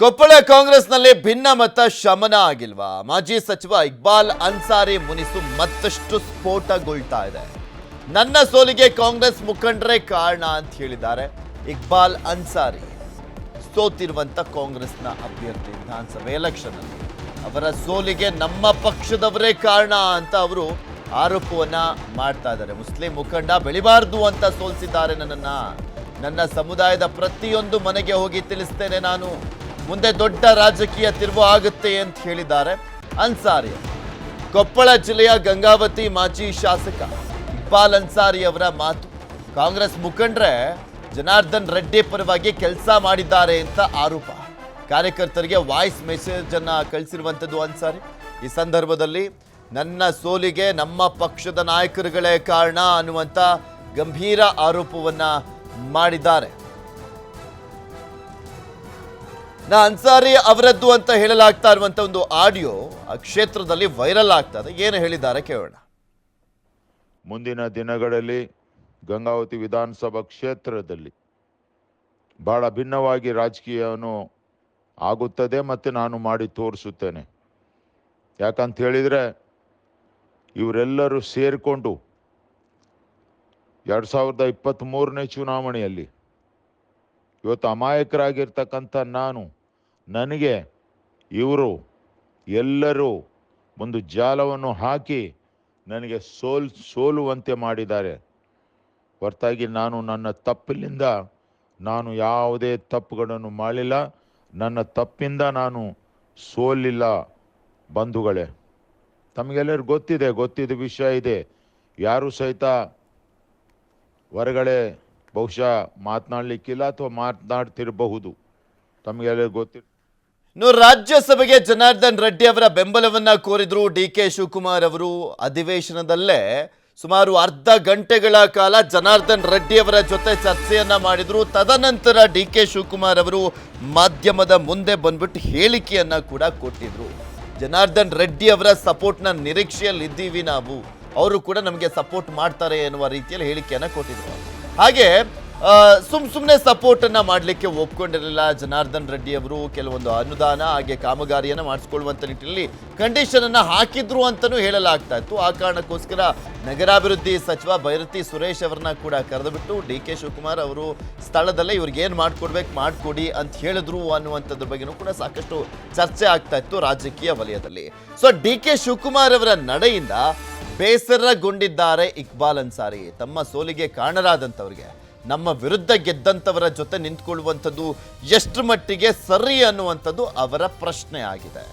ಕೊಪ್ಪಳ ಕಾಂಗ್ರೆಸ್ನಲ್ಲಿ ಭಿನ್ನಮತ ಶಮನ ಆಗಿಲ್ವಾ? ಮಾಜಿ ಸಚಿವ ಇಕ್ಬಾಲ್ ಅನ್ಸಾರಿ ಮುನಿಸು ಮತ್ತಷ್ಟು ಸ್ಫೋಟಗೊಳ್ತಾ ಇದೆ. ನನ್ನ ಸೋಲಿಗೆ ಕಾಂಗ್ರೆಸ್ ಮುಖಂಡರೇ ಕಾರಣ ಅಂತ ಹೇಳಿದ್ದಾರೆ ಇಕ್ಬಾಲ್ ಅನ್ಸಾರಿ. ಸೋತಿರುವಂತ ಕಾಂಗ್ರೆಸ್ನ ಅಭ್ಯರ್ಥಿ ವಿಧಾನಸಭೆ ಎಲೆಕ್ಷನ್ ಅವರ ಸೋಲಿಗೆ ನಮ್ಮ ಪಕ್ಷದವರೇ ಕಾರಣ ಅಂತ ಅವರು ಆರೋಪವನ್ನ ಮಾಡ್ತಾ ಇದ್ದಾರೆ. ಮುಸ್ಲಿಂ ಮುಖಂಡ ಬೆಳಿಬಾರ್ದು ಅಂತ ಸೋಲಿಸಿದ್ದಾರೆ ನನ್ನನ್ನ. ನನ್ನ ಸಮುದಾಯದ ಪ್ರತಿಯೊಂದು ಮನೆಗೆ ಹೋಗಿ ತಿಳಿಸ್ತೇನೆ ನಾನು. ಮುಂದೆ ದೊಡ್ಡ ರಾಜಕೀಯ ತಿರುವು ಆಗುತ್ತೆ ಅಂತ ಹೇಳಿದ್ದಾರೆ. ಅನ್ಸಾರಿ, ಕೊಪ್ಪಳ ಜಿಲ್ಲೆಯ ಗಂಗಾವತಿ ಮಾಜಿ ಶಾಸಕ ಇಕ್ಬಾಲ್ ಅನ್ಸಾರಿ ಅವರ ಮಾತು. ಕಾಂಗ್ರೆಸ್ ಮುಖಂಡ್ರೆ ಜನಾರ್ದನ್ ರೆಡ್ಡಿ ಪರವಾಗಿ ಕೆಲಸ ಮಾಡಿದ್ದಾರೆ ಅಂತ ಆರೋಪ. ಕಾರ್ಯಕರ್ತರಿಗೆ ವಾಯ್ಸ್ ಮೆಸೇಜ್ ಅನ್ನ ಕಳಿಸಿರುವಂಥದ್ದು ಅನ್ಸಾರಿ. ಈ ಸಂದರ್ಭದಲ್ಲಿ, ನನ್ನ ಸೋಲಿಗೆ ನಮ್ಮ ಪಕ್ಷದ ನಾಯಕರುಗಳೇ ಕಾರಣ ಅನ್ನುವಂಥ ಗಂಭೀರ ಆರೋಪವನ್ನ ಮಾಡಿದ್ದಾರೆ. ನಾ ಅನ್ಸಾರಿ ಅವರದ್ದು ಅಂತ ಹೇಳಲಾಗ್ತಾ ಇರುವಂಥ ಒಂದು ಆಡಿಯೋ ಆ ಕ್ಷೇತ್ರದಲ್ಲಿ ವೈರಲ್ ಆಗ್ತಾ ಇದೆ. ಏನು ಹೇಳಿದ್ದಾರೆ ಕೇಳೋಣ. ಮುಂದಿನ ದಿನಗಳಲ್ಲಿ ಗಂಗಾವತಿ ವಿಧಾನಸಭಾ ಕ್ಷೇತ್ರದಲ್ಲಿ ಬಹಳ ಭಿನ್ನವಾಗಿ ರಾಜಕೀಯವನ್ನು ಆಗುತ್ತದೆ ಮತ್ತು ನಾನು ಮಾಡಿ ತೋರಿಸುತ್ತೇನೆ. ಯಾಕಂತ ಹೇಳಿದರೆ ಇವರೆಲ್ಲರೂ ಸೇರಿಕೊಂಡು ಎರಡು ಸಾವಿರದ ಇಪ್ಪತ್ತ್ಮೂರನೇ ಚುನಾವಣೆಯಲ್ಲಿ ಇವತ್ತು ಅಮಾಯಕರಾಗಿರ್ತಕ್ಕಂಥ ನಾನು, ನನಗೆ ಇವರು ಎಲ್ಲರೂ ಒಂದು ಜಾಲವನ್ನು ಹಾಕಿ ನನಗೆ ಸೋಲ್, ಸೋಲುವಂತೆ ಮಾಡಿದ್ದಾರೆ. ಹೊರತಾಗಿ ನಾನು ನನ್ನ ತಪ್ಪಿನಿಂದ ನಾನು ಯಾವುದೇ ತಪ್ಪುಗಳನ್ನು ಮಾಡಿಲ್ಲ ನನ್ನ ತಪ್ಪಿಂದ ನಾನು ಸೋಲಿಲ್ಲ ಬಂಧುಗಳೇ. ತಮಗೆಲ್ಲರಿಗೂ ಗೊತ್ತಿದೆ, ಗೊತ್ತಿದ್ದ ವಿಷಯ ಇದೆ. ಯಾರು ಸಹಿತ ಹೊರಗಡೆ ಬಹುಶಃ ಮಾತನಾಡಲಿಕ್ಕಿಲ್ಲ ಅಥವಾ ಮಾತನಾಡ್ತಿರಬಹುದು. ತಮಗೆಲ್ಲ ಗೊತ್ತಿರ ಇನ್ನು ರಾಜ್ಯಸಭೆಗೆ ಜನಾರ್ದನ್ ರೆಡ್ಡಿ ಅವರ ಬೆಂಬಲವನ್ನ ಕೋರಿದ್ರು ಡಿ ಕೆ ಶಿವಕುಮಾರ್ ಅವರು. ಅಧಿವೇಶನದಲ್ಲೇ ಸುಮಾರು ಅರ್ಧ ಗಂಟೆಗಳ ಕಾಲ ಜನಾರ್ದನ್ ರೆಡ್ಡಿ ಅವರ ಜೊತೆ ಚರ್ಚೆಯನ್ನ ಮಾಡಿದ್ರು. ತದನಂತರ ಡಿ ಕೆ ಶಿವಕುಮಾರ್ ಅವರು ಮಾಧ್ಯಮದ ಮುಂದೆ ಬಂದ್ಬಿಟ್ಟು ಹೇಳಿಕೆಯನ್ನ ಕೂಡ ಕೊಟ್ಟಿದ್ರು. ಜನಾರ್ದನ್ ರೆಡ್ಡಿ ಅವರ ಸಪೋರ್ಟ್ನ ನಿರೀಕ್ಷೆಯಲ್ಲಿ ಇದ್ದೀವಿ ನಾವು. ಅವರು ಕೂಡ ನಮಗೆ ಸಪೋರ್ಟ್ ಮಾಡ್ತಾರೆ ಎನ್ನುವ ರೀತಿಯಲ್ಲಿ ಹೇಳಿಕೆಯನ್ನ ಕೊಟ್ಟಿದ್ರು. ಹಾಗೆ ಸುಮ್ ಸುಮ್ಮನೆ ಸಪೋರ್ಟ್ ಅನ್ನ ಮಾಡಲಿಕ್ಕೆ ಒಪ್ಕೊಂಡಿರಲಿಲ್ಲ ಜನಾರ್ದನ್ ರೆಡ್ಡಿ ಅವರು. ಕೆಲವೊಂದು ಅನುದಾನ ಹಾಗೆ ಕಾಮಗಾರಿಯನ್ನು ಮಾಡಿಸ್ಕೊಳ್ಳುವಂತ ನಿಟ್ಟಿನಲ್ಲಿ ಕಂಡೀಷನ್ ಅನ್ನ ಹಾಕಿದ್ರು ಅಂತಲೂ ಹೇಳಲಾಗ್ತಾ ಇತ್ತು. ಆ ಕಾರಣಕ್ಕೋಸ್ಕರ ನಗರಾಭಿವೃದ್ಧಿ ಸಚಿವ ಭೈರತಿ ಸುರೇಶ್ ಅವರನ್ನ ಕೂಡ ಕರೆದುಬಿಟ್ಟು ಡಿ ಕೆ ಶಿವಕುಮಾರ್ ಅವರು ಸ್ಥಳದಲ್ಲೇ ಇವ್ರಿಗೆ ಏನು ಮಾಡ್ಕೊಡ್ಬೇಕು, ಮಾಡ್ಕೊಡಿ ಅಂತ ಹೇಳಿದ್ರು ಅನ್ನುವಂಥದ್ರ ಬಗ್ಗೆನೂ ಕೂಡ ಸಾಕಷ್ಟು ಚರ್ಚೆ ಆಗ್ತಾ ಇತ್ತು ರಾಜಕೀಯ ವಲಯದಲ್ಲಿ. ಸೊ ಡಿ ಕೆ ಶಿವಕುಮಾರ್ ಅವರ ನಡೆಯಿಂದ ಬೇಸರಗೊಂಡಿದ್ದಾರೆ ಇಕ್ಬಾಲ್ ಅನ್ಸಾರಿ. ತಮ್ಮ ಸೋಲಿಗೆ ಕಾರಣರಾದಂಥವ್ರಿಗೆ, ನಮ್ಮ ವಿರುದ್ಧ ಗೆದ್ದಂಥವರ ಜೊತೆ ನಿಂತ್ಕೊಳ್ಳುವಂಥದ್ದು ಎಷ್ಟು ಮಟ್ಟಿಗೆ ಸರಿ ಅನ್ನುವಂಥದ್ದು ಅವರ ಪ್ರಶ್ನೆ ಆಗಿದೆ.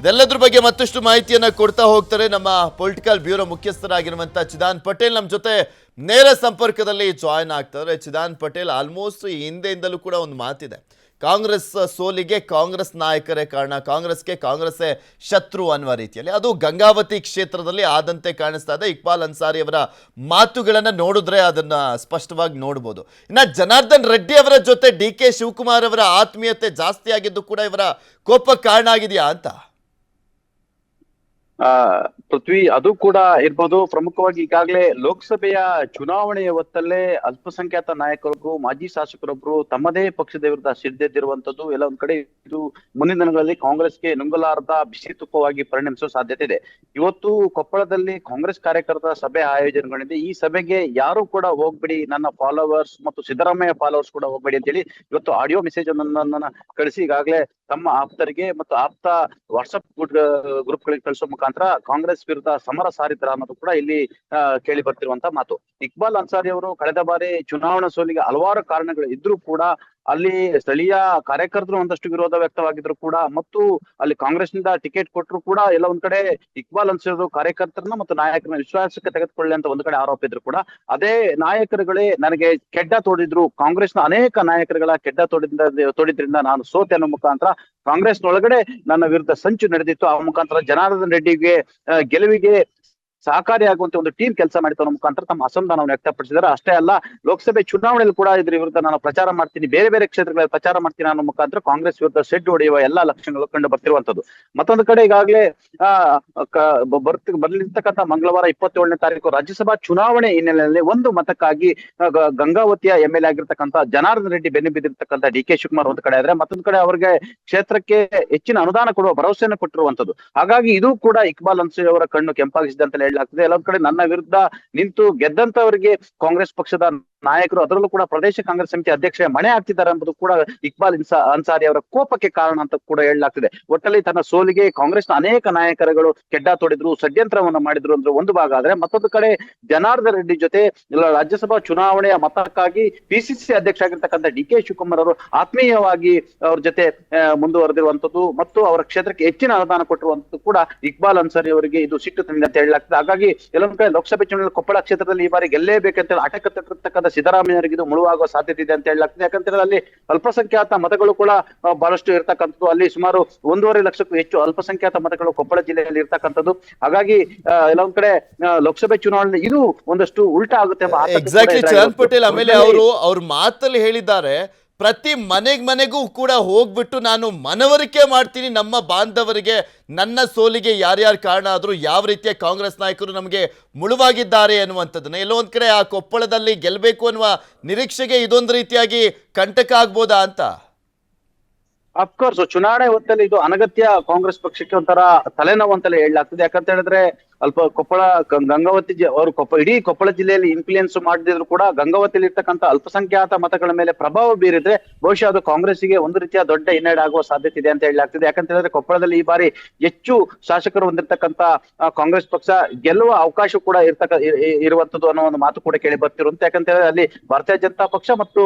ಇದೆಲ್ಲದ್ರ ಬಗ್ಗೆ ಮತ್ತಷ್ಟು ಮಾಹಿತಿಯನ್ನ ಕೊಡ್ತಾ ಹೋಗ್ತಾರೆ ನಮ್ಮ ಪೊಲಿಟಿಕಲ್ ಬ್ಯೂರೋ ಮುಖ್ಯಸ್ಥರಾಗಿರುವಂತ ಚಿದಾನ್ ಪಟೇಲ್. ನಮ್ಮ ಜೊತೆ ನೇರ ಸಂಪರ್ಕದಲ್ಲಿ ಜಾಯ್ನ್ ಆಗ್ತಾರೆ ಚಿದಾನ್ ಪಟೇಲ್. ಆಲ್ಮೋಸ್ಟ್ ಈ ಹಿಂದೆಯಿಂದಲೂ ಕೂಡ ಒಂದು ಮಾತಿದೆ. ಕಾಂಗ್ರೆಸ್ ಸೋಲಿಗೆ ಕಾಂಗ್ರೆಸ್ ನಾಯಕರೇ ಕಾರಣ. ಕಾಂಗ್ರೆಸ್ಗೆ ಕಾಂಗ್ರೆಸ್ಸೇ ಶತ್ರು ಅನ್ನುವ ರೀತಿಯಲ್ಲಿ. ಅದು ಗಂಗಾವತಿ ಕ್ಷೇತ್ರದಲ್ಲಿ ಆದಂತೆ ಕಾಣಿಸ್ತಾ ಇದೆ. ಇಕ್ಬಾಲ್ ಅನ್ಸಾರಿ ಅವರ ಮಾತುಗಳನ್ನು ನೋಡಿದ್ರೆ ಅದನ್ನು ಸ್ಪಷ್ಟವಾಗಿ ನೋಡ್ಬೋದು. ಇನ್ನು ಜನಾರ್ದನ್ ರೆಡ್ಡಿ ಅವರ ಜೊತೆ ಡಿ ಕೆ ಶಿವಕುಮಾರ್ ಅವರ ಆತ್ಮೀಯತೆ ಜಾಸ್ತಿ ಆಗಿದ್ದು ಕೂಡ ಇವರ ಕೋಪ ಕಾರಣ ಆಗಿದೆಯಾ ಅಂತ? ಆ, ಪೃಥ್ವಿ, ಅದು ಕೂಡ ಇರ್ಬೋದು. ಪ್ರಮುಖವಾಗಿ ಈಗಾಗಲೇ ಲೋಕಸಭೆಯ ಚುನಾವಣೆಯ ಹೊತ್ತಲ್ಲೇ ಅಲ್ಪಸಂಖ್ಯಾತ ನಾಯಕರಿಗೂ ಮಾಜಿ ಶಾಸಕರೊಬ್ರು ತಮ್ಮದೇ ಪಕ್ಷದ ವಿರುದ್ಧ ಸಿದ್ಧೆದಿರುವಂತದ್ದು ಎಲ್ಲ ಒಂದ್ ಕಡೆ ಇದು ಮುಂದಿನ ದಿನಗಳಲ್ಲಿ ಕಾಂಗ್ರೆಸ್ಗೆ ನುಂಗಲಾರದ ಬಿಸಿ ತುಪ್ಪವಾಗಿ ಪರಿಣಮಿಸುವ ಸಾಧ್ಯತೆ ಇದೆ. ಇವತ್ತು ಕೊಪ್ಪಳದಲ್ಲಿ ಕಾಂಗ್ರೆಸ್ ಕಾರ್ಯಕರ್ತರ ಸಭೆ ಆಯೋಜನೆಗೊಂಡಿದೆ. ಈ ಸಭೆಗೆ ಯಾರು ಕೂಡ ಹೋಗ್ಬೇಡಿ. ನನ್ನ ಫಾಲೋವರ್ಸ್ ಮತ್ತು ಸಿದ್ದರಾಮಯ್ಯ ಫಾಲೋವರ್ಸ್ ಕೂಡ ಹೋಗ್ಬೇಡಿ ಅಂತ ಹೇಳಿ ಇವತ್ತು ಆಡಿಯೋ ಮೆಸೇಜ್ ಅನ್ನ ಕಳಿಸಿ ಈಗಾಗಲೇ ತಮ್ಮ ಆಪ್ತರಿಗೆ ಮತ್ತು ಆಪ್ತ ವಾಟ್ಸ್ಆಪ್ ಗ್ರೂಪ್ ಗಳಿಗೆ ಕಳಿಸೋ ಮುಖಾಂತರ ಕಾಂಗ್ರೆಸ್ ವಿರುದ್ಧ ಸಮರ ಸಾರಿದ್ರ ಅನ್ನೋದು ಕೂಡ ಇಲ್ಲಿ ಕೇಳಿ ಬರ್ತಿರುವಂತಹ ಮಾತು. ಇಕ್ಬಾಲ್ ಅನ್ಸಾರಿ ಅವರು ಕಳೆದ ಬಾರಿ ಚುನಾವಣಾ ಸೋಲಿಗೆ ಹಲವಾರು ಕಾರಣಗಳು ಇದ್ರೂ ಕೂಡ ಅಲ್ಲಿ ಸ್ಥಳೀಯ ಕಾರ್ಯಕರ್ತರು ಒಂದಷ್ಟು ವಿರೋಧ ವ್ಯಕ್ತವಾಗಿದ್ರು ಕೂಡ, ಮತ್ತು ಅಲ್ಲಿ ಕಾಂಗ್ರೆಸ್ನಿಂದ ಟಿಕೆಟ್ ಕೊಟ್ಟರು ಕೂಡ ಎಲ್ಲ ಒಂದ್ ಕಡೆ ಇಕ್ಬಾಲ್ ಅನ್ಸಿರೋದು ಕಾರ್ಯಕರ್ತರನ್ನ ಮತ್ತು ನಾಯಕರನ್ನ ವಿಶ್ವಾಸಕ್ಕೆ ತೆಗೆದುಕೊಳ್ಳಿ ಅಂತ ಒಂದ್ ಕಡೆ ಆರೋಪ ಇದ್ರು ಕೂಡ. ಅದೇ ನಾಯಕರುಗಳೇ ನನಗೆ ಕೆಡ್ಡ ತೋಡಿದ್ರು, ಕಾಂಗ್ರೆಸ್ನ ಅನೇಕ ನಾಯಕರುಗಳ ಕೆಡ್ಡ ತೋಡಿದ್ರಿಂದ ತೋಡಿದ್ರಿಂದ ನಾನು ಸೋತೆ ಅನ್ನೋ ಮುಖಾಂತರ ಕಾಂಗ್ರೆಸ್ನೊಳಗಡೆ ನನ್ನ ವಿರುದ್ಧ ಸಂಚು ನಡೆದಿತ್ತು. ಆ ಮುಖಾಂತರ ಜನಾರ್ದನ್ ರೆಡ್ಡಿಗೆ ಗೆಲುವಿಗೆ ಸಹಕಾರಿಯಾಗುವಂತೆ ಒಂದು ಟೀಮ್ ಕೆಲಸ ಮಾಡಿತು ಅನ್ನೋ ಮುಖಾಂತರ ತಮ್ಮ ಅಸಮಾಧಾನವನ್ನು ವ್ಯಕ್ತಪಡಿಸಿದ್ದಾರೆ. ಅಷ್ಟೇ ಅಲ್ಲ, ಲೋಕಸಭೆ ಚುನಾವಣೆಯಲ್ಲಿ ಕೂಡ ಇದ್ರ ವಿರುದ್ಧ ನಾನು ಪ್ರಚಾರ ಮಾಡ್ತೀನಿ. ಬೇರೆ ಬೇರೆ ಕ್ಷೇತ್ರಗಳಲ್ಲಿ ಪ್ರಚಾರ ಮಾಡ್ತೀನಿ ಅನ್ನೋ ಮುಖಾಂತರ ಕಾಂಗ್ರೆಸ್ ವಿರುದ್ಧ ಸೆಡ್ ಹೊಡೆಯುವ ಎಲ್ಲಾ ಲಕ್ಷಣಗಳು ಕಂಡು ಬರ್ತಿರುವಂತದ್ದು ಮತ್ತೊಂದು ಕಡೆ ಈಗಾಗಲೇ, ಆ ಬರ್ತಿ, ಬರ್ಲಿರ್ತಕ್ಕಂಥ ಮಂಗಳವಾರ ಇಪ್ಪತ್ತೇಳನೇ ತಾರೀಕು ರಾಜ್ಯಸಭಾ ಚುನಾವಣೆ ಹಿನ್ನೆಲೆಯಲ್ಲಿ ಒಂದು ಮತಕ್ಕಾಗಿ ಗಂಗಾವತಿಯ ಎಂ ಎಲ್ ಆಗಿರ್ತಕ್ಕಂಥ ಜನಾರ್ದನ್ ರೆಡ್ಡಿ ಬೆನ್ನು ಬಿದ್ದಿರ್ತಕ್ಕಂಥ ಡಿ ಕೆ ಶಿವಕುಮಾರ್ ಒಂದು ಕಡೆ ಆದ್ರೆ, ಮತ್ತೊಂದು ಕಡೆ ಅವರಿಗೆ ಕ್ಷೇತ್ರಕ್ಕೆ ಹೆಚ್ಚಿನ ಅನುದಾನ ಕೊಡುವ ಭರವಸೆಯನ್ನು ಕೊಟ್ಟಿರುವಂತದ್ದು ಹಾಗಾಗಿ ಇದು ಕೂಡ ಇಕ್ಬಾಲ್ ಅನ್ಸೂರಿ ಅವರ ಕಣ್ಣು ಕೆಂಪಾಗಿಸಿದೆ ಅಂತ ಹೇಳಲಾಗ್ತದೆ ಎಲ್ಲೊಂದ್ ಕಡೆ ನನ್ನ ವಿರುದ್ಧ ನಿಂತು ಗೆದ್ದಂತವರಿಗೆ ಕಾಂಗ್ರೆಸ್ ಪಕ್ಷದ ನಾಯಕರು ಅದರಲ್ಲೂ ಕೂಡ ಪ್ರದೇಶ ಕಾಂಗ್ರೆಸ್ ಸಮಿತಿ ಅಧ್ಯಕ್ಷ ಮಣೆ ಆಗ್ತಿದ್ದಾರೆ ಎಂಬುದು ಕೂಡ ಇಕ್ಬಾಲ್ ಅನ್ಸಾರಿ ಅವರ ಕೋಪಕ್ಕೆ ಕಾರಣ ಅಂತ ಕೂಡ ಹೇಳಲಾಗ್ತಿದೆ. ಒಟ್ಟಲ್ಲಿ ತನ್ನ ಸೋಲಿಗೆ ಕಾಂಗ್ರೆಸ್ನ ಅನೇಕ ನಾಯಕರುಗಳು ಕೆಡ್ಡ ತೊಡಿದ್ರು, ಷಡ್ಯಂತ್ರವನ್ನು ಮಾಡಿದ್ರು ಅಂದ್ರೆ ಒಂದು ಭಾಗ. ಆದ್ರೆ ಮತ್ತೊಂದು ಕಡೆ ಜನಾರ್ದನ್ ರೆಡ್ಡಿ ಜೊತೆ ರಾಜ್ಯಸಭಾ ಚುನಾವಣೆಯ ಮತಕ್ಕಾಗಿ ಪಿಸಿಸಿ ಅಧ್ಯಕ್ಷ ಆಗಿರ್ತಕ್ಕಂಥ ಡಿ ಕೆ ಶಿವಕುಮಾರ್ ಅವರು ಆತ್ಮೀಯವಾಗಿ ಅವ್ರ ಜೊತೆ ಮುಂದುವರೆದಿರುವಂತದ್ದು ಮತ್ತು ಅವರ ಕ್ಷೇತ್ರಕ್ಕೆ ಹೆಚ್ಚಿನ ಅನುದಾನ ಕೊಟ್ಟಿರುವಂತದ್ದು ಕೂಡ ಇಕ್ಬಾಲ್ ಅನ್ಸಾರಿ ಅವರಿಗೆ ಇದು ಸಿಟ್ಟು ತಂದಿದೆ ಅಂತ ಹೇಳಲಾಗ್ತದೆ. ಹಾಗಾಗಿ ಕೆಲವೊಂದು ಕಡೆ ಲೋಕಸಭೆ ಚುನಾವಣೆ ಕೊಪ್ಪಳ ಕ್ಷೇತ್ರದಲ್ಲಿ ಈ ಬಾರಿ ಗೆಲ್ಲೇಬೇಕಂತ ಆಟಕ್ಕೆ ತಟ್ಟಿರ್ತಕ್ಕಂಥ ಸಿದ್ದರಾಮಯ್ಯರಿಗೆ ಇದು ಮುಳುವಾಗುವ ಸಾಧ್ಯತೆ ಇದೆ ಅಂತ ಹೇಳಲಾಗ್ತದೆ ಯಾಕಂತಂದ್ರೆ ಅಲ್ಲಿ ಅಲ್ಪಸಂಖ್ಯಾತ ಮತಗಳು ಕೂಡ ಬಹಳಷ್ಟು ಇರ್ತಕ್ಕಂಥದ್ದು. ಅಲ್ಲಿ ಸುಮಾರು ಒಂದೂವರೆ ಲಕ್ಷಕ್ಕೂ ಹೆಚ್ಚು ಅಲ್ಪಸಂಖ್ಯಾತ ಮತಗಳು ಕೊಪ್ಪಳ ಜಿಲ್ಲೆಯಲ್ಲಿ ಇರ್ತಕ್ಕಂಥದ್ದು. ಹಾಗಾಗಿ ಕೆಲವೊಂದ್ ಕಡೆ ಲೋಕಸಭೆ ಚುನಾವಣೆ ಇದು ಒಂದಷ್ಟು ಉಲ್ಟಾ ಆಗುತ್ತೆ ಎಕ್ಸಾಕ್ಟ್ಲಿ ಚರಣ್ ಪಟೇಲ್ ಆಮೇಲೆ ಅವರು ಅವ್ರ ಮಾತಲ್ಲಿ ಹೇಳಿದ್ದಾರೆ ಪ್ರತಿ ಮನೆಗೆ ಮನೆಗೂ ಕೂಡ ಹೋಗ್ಬಿಟ್ಟು ನಾನು ಮನವರಿಕೆ ಮಾಡ್ತೀನಿ ನಮ್ಮ ಬಾಂಧವರಿಗೆ, ನನ್ನ ಸೋಲಿಗೆ ಯಾರ್ಯಾರು ಕಾರಣ ಆದರೂ ಯಾವ ರೀತಿಯ ಕಾಂಗ್ರೆಸ್ ನಾಯಕರು ನಮಗೆ ಮುಳುವಾಗಿದ್ದಾರೆ ಅನ್ನುವಂಥದ್ದನ್ನ ಎಲ್ಲೋ ಒಂದು ಕಡೆ ಆ ಕೊಪ್ಪಳದಲ್ಲಿ ಗೆಲ್ಲಬೇಕು ಅನ್ನುವ ನಿರೀಕ್ಷೆಗೆ ಇದೊಂದು ರೀತಿಯಾಗಿ ಕಂಟಕ ಆಗ್ಬೋದಾ ಅಂತ? ಅಫ್ಕೋರ್ಸ್ ಚುನಾವಣೆ ಹೊತ್ತಲ್ಲಿ ಇದು ಅನಗತ್ಯ ಕಾಂಗ್ರೆಸ್ ಪಕ್ಷಕ್ಕೆ ಒಂಥರ ತಲೆನೋವು ಅಂತಲೇ ಹೇಳಲಾಗ್ತದೆ. ಯಾಕಂತ ಹೇಳಿದ್ರೆ ಅಲ್ಪ ಕೊಪ್ಪಳ ಗಂಗಾವತಿ ಅವರು ಕೊಪ್ಪ ಇಡೀ ಕೊಪ್ಪಳ ಜಿಲ್ಲೆಯಲ್ಲಿ ಇನ್ಫ್ಲೂಯೆನ್ಸ್ ಮಾಡದಿದ್ರು ಕೂಡ ಗಂಗಾವತಿಯಲ್ಲಿ ಇರ್ತಕ್ಕಂಥ ಅಲ್ಪಸಂಖ್ಯಾತ ಮತಗಳ ಮೇಲೆ ಪ್ರಭಾವ ಬೀರಿದ್ರೆ ಬಹುಶಃ ಅದು ಕಾಂಗ್ರೆಸ್ಗೆ ಒಂದು ರೀತಿಯ ದೊಡ್ಡ ಹಿನ್ನಡೆ ಆಗುವ ಸಾಧ್ಯತೆ ಇದೆ ಅಂತ ಹೇಳಿ ಆಗ್ತದೆ ಯಾಕಂತ ಹೇಳಿದ್ರೆ ಕೊಪ್ಪಳದಲ್ಲಿ ಈ ಬಾರಿ ಹೆಚ್ಚು ಶಾಸಕರು ಹೊಂದಿರತಕ್ಕಂತ ಕಾಂಗ್ರೆಸ್ ಪಕ್ಷ ಗೆಲ್ಲುವ ಅವಕಾಶ ಕೂಡ ಇರ್ತಕ್ಕ ಇರುವಂತದ್ದು ಅನ್ನೋ ಒಂದು ಮಾತು ಕೂಡ ಕೇಳಿ ಬರ್ತಿರುವಂತ. ಯಾಕಂತ ಹೇಳಿದ್ರೆ ಅಲ್ಲಿ ಭಾರತೀಯ ಜನತಾ ಪಕ್ಷ ಮತ್ತು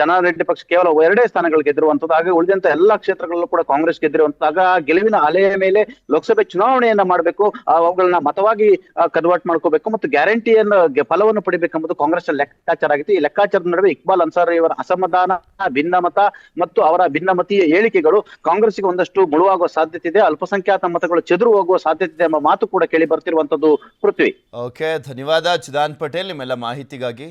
ಜನಾರೆಡ್ಡಿ ಪಕ್ಷ ಕೇವಲ ಎರಡೇ ಸ್ಥಾನಗಳು ಗೆದ್ದಿರುವಂತದ್ದು. ಹಾಗೆ ಉಳಿದಂತ ಎಲ್ಲಾ ಕ್ಷೇತ್ರಗಳಲ್ಲೂ ಕೂಡ ಕಾಂಗ್ರೆಸ್ ಗೆದ್ದಿರುವಂತಹ ಗೆಲುವಿನ ಅಲೆಯ ಮೇಲೆ ಲೋಕಸಭೆ ಚುನಾವಣೆಯನ್ನ ಮಾಡಬೇಕು. ಅವುಗಳನ್ನ ಮತವಾಗಿ ಕನ್ವರ್ಟ್ ಮಾಡ್ಕೋಬೇಕು ಮತ್ತು ಗ್ಯಾರಂಟಿಯನ್ನು ಫಲವನ್ನು ಪಡಿಬೇಕೆಂಬುದು ಕಾಂಗ್ರೆಸ್ ಲೆಕ್ಕಾಚಾರ ಆಗಿತ್ತು. ಈ ಲೆಕ್ಕಾಚಾರದ ನಡುವೆ ಇಕ್ಬಾಲ್ ಅನ್ಸಾರ್ ಇವರ ಅಸಮಾಧಾನ, ಭಿನ್ನಮತ ಮತ್ತು ಅವರ ಭಿನ್ನಮತೀಯ ಹೇಳಿಕೆಗಳು ಕಾಂಗ್ರೆಸ್ಗೆ ಒಂದಷ್ಟು ಮುಳುವಾಗುವ ಸಾಧ್ಯತೆ ಇದೆ. ಅಲ್ಪಸಂಖ್ಯಾತ ಮತಗಳು ಚದುರು ಹೋಗುವ ಸಾಧ್ಯತೆ ಇದೆ ಎಂಬ ಮಾತು ಕೂಡ ಕೇಳಿ ಬರ್ತಿರುವಂತದ್ದು ಪೃಥ್ವಿ. ಓಕೆ, ಧನ್ಯವಾದ. ಚಿದಾನ್ ಪಟೇಲ್, ನಿಮ್ಮೆಲ್ಲ ಮಾಹಿತಿಗಾಗಿ.